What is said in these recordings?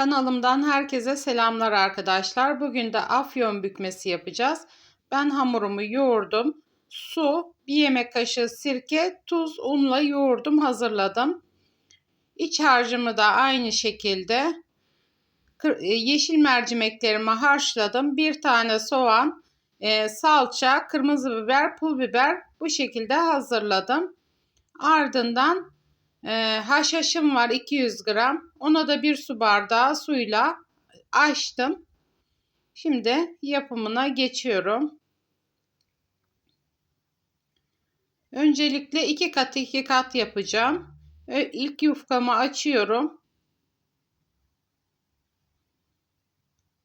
Kanalımdan herkese selamlar arkadaşlar. Bugün de afyon bükmesi yapacağız. Ben hamurumu yoğurdum. Su, bir yemek kaşığı sirke, tuz, unla yoğurdum, hazırladım. İç harcımı da aynı şekilde e, yeşil mercimeklerimi haşladım. Bir tane soğan, e, salça, kırmızı biber, pul biber bu şekilde hazırladım. Ardından e, haşhaşım var 200 gram. Ona da bir su bardağı suyla açtım. Şimdi yapımına geçiyorum. Öncelikle iki kat iki kat yapacağım. İlk yufkamı açıyorum.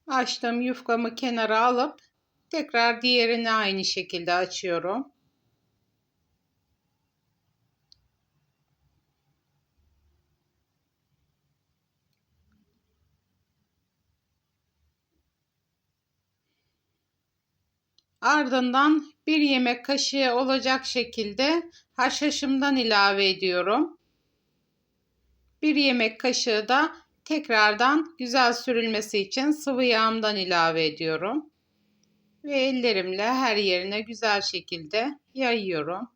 Açtım yufkamı kenara alıp tekrar diğerini aynı şekilde açıyorum. Ardından bir yemek kaşığı olacak şekilde haşhaşımdan ilave ediyorum. Bir yemek kaşığı da tekrardan güzel sürülmesi için sıvı yağımdan ilave ediyorum. Ve ellerimle her yerine güzel şekilde yayıyorum.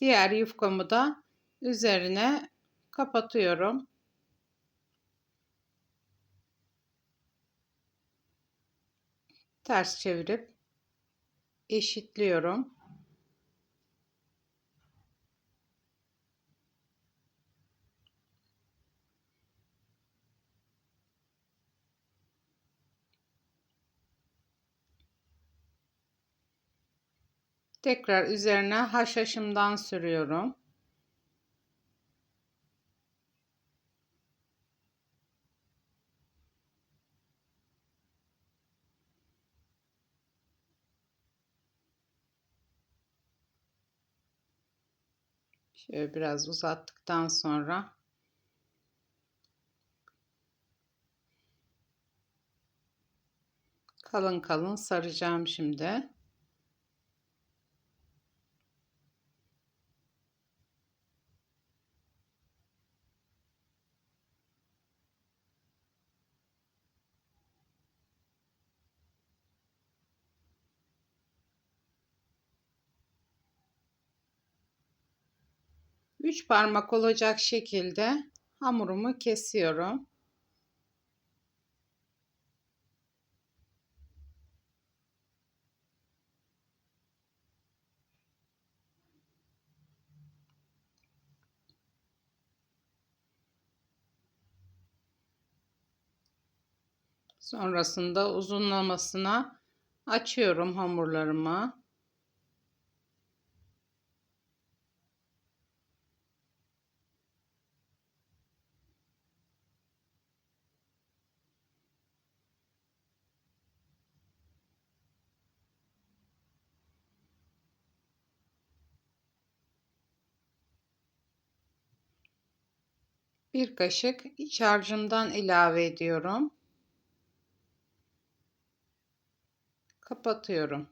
Diğer yufkamı da üzerine kapatıyorum. Ters çevirip eşitliyorum. Tekrar üzerine haşhaşımdan sürüyorum. Şöyle biraz uzattıktan sonra kalın kalın saracağım şimdi. Üç parmak olacak şekilde hamurumu kesiyorum. Sonrasında uzunlamasına açıyorum hamurlarımı. Bir kaşık iç harcımdan ilave ediyorum. Kapatıyorum.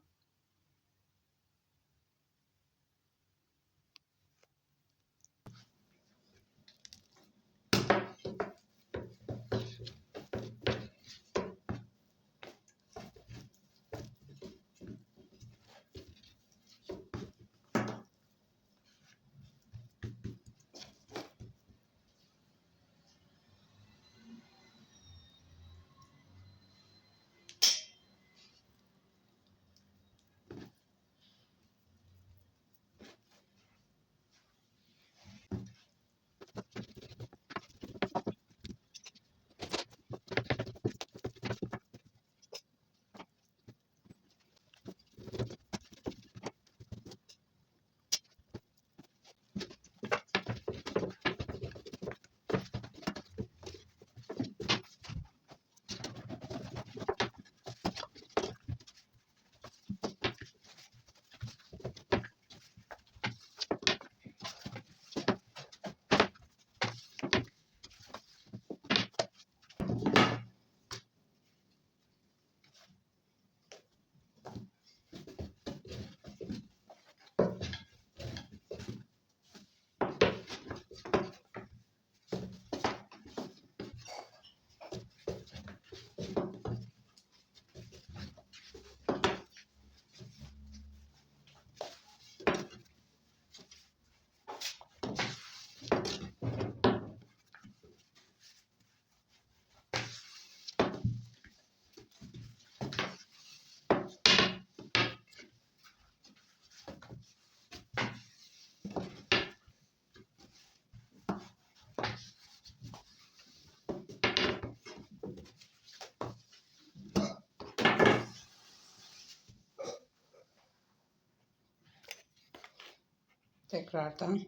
Tekrardan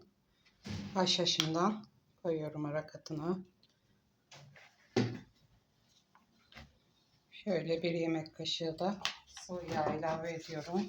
haşhaşından koyuyorum ara katına. Şöyle bir yemek kaşığı da sıvı yağ ilave ediyorum.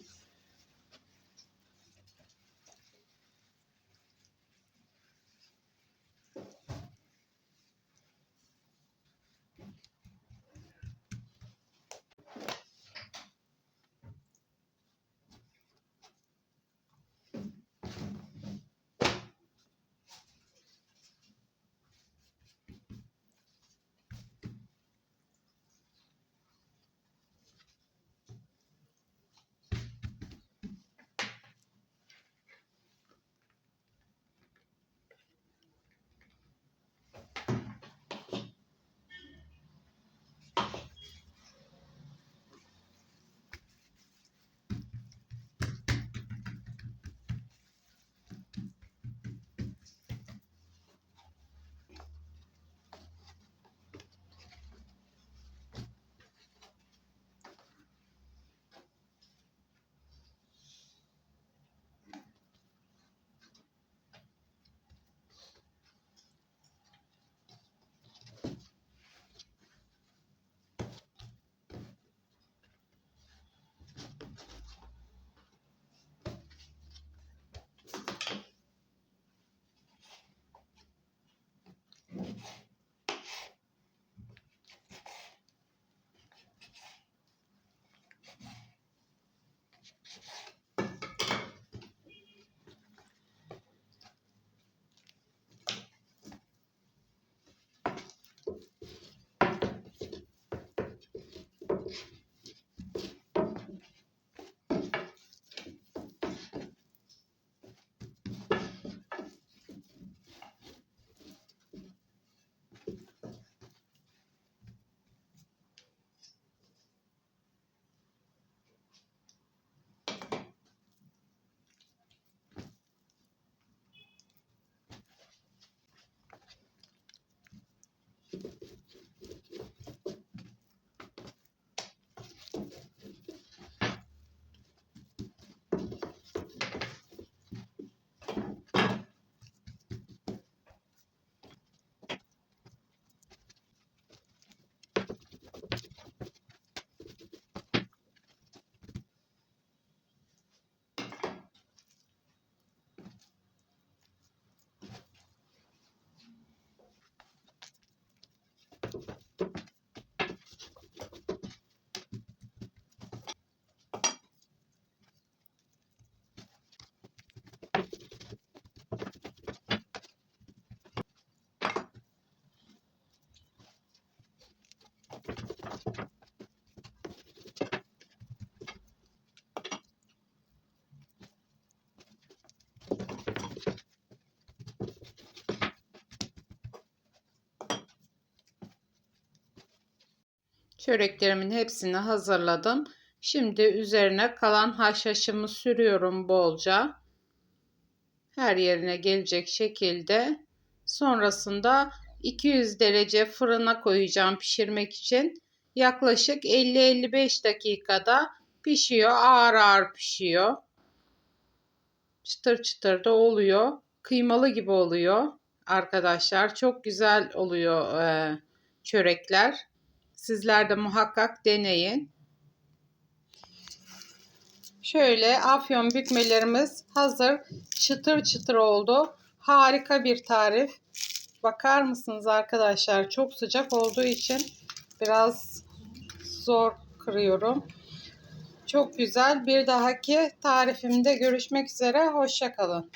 Çöreklerimin hepsini hazırladım. Şimdi üzerine kalan haşhaşımı sürüyorum bolca. Her yerine gelecek şekilde. Sonrasında 200 derece fırına koyacağım pişirmek için. Yaklaşık 50-55 dakikada pişiyor. Ağır ağır pişiyor. Çıtır çıtır da oluyor. Kıymalı gibi oluyor arkadaşlar. Çok güzel oluyor e, çörekler. Sizler de muhakkak deneyin. Şöyle afyon bükmelerimiz hazır. Çıtır çıtır oldu. Harika bir tarif. Bakar mısınız arkadaşlar? Çok sıcak olduğu için biraz zor kırıyorum. Çok güzel. Bir dahaki tarifimde görüşmek üzere. Hoşçakalın.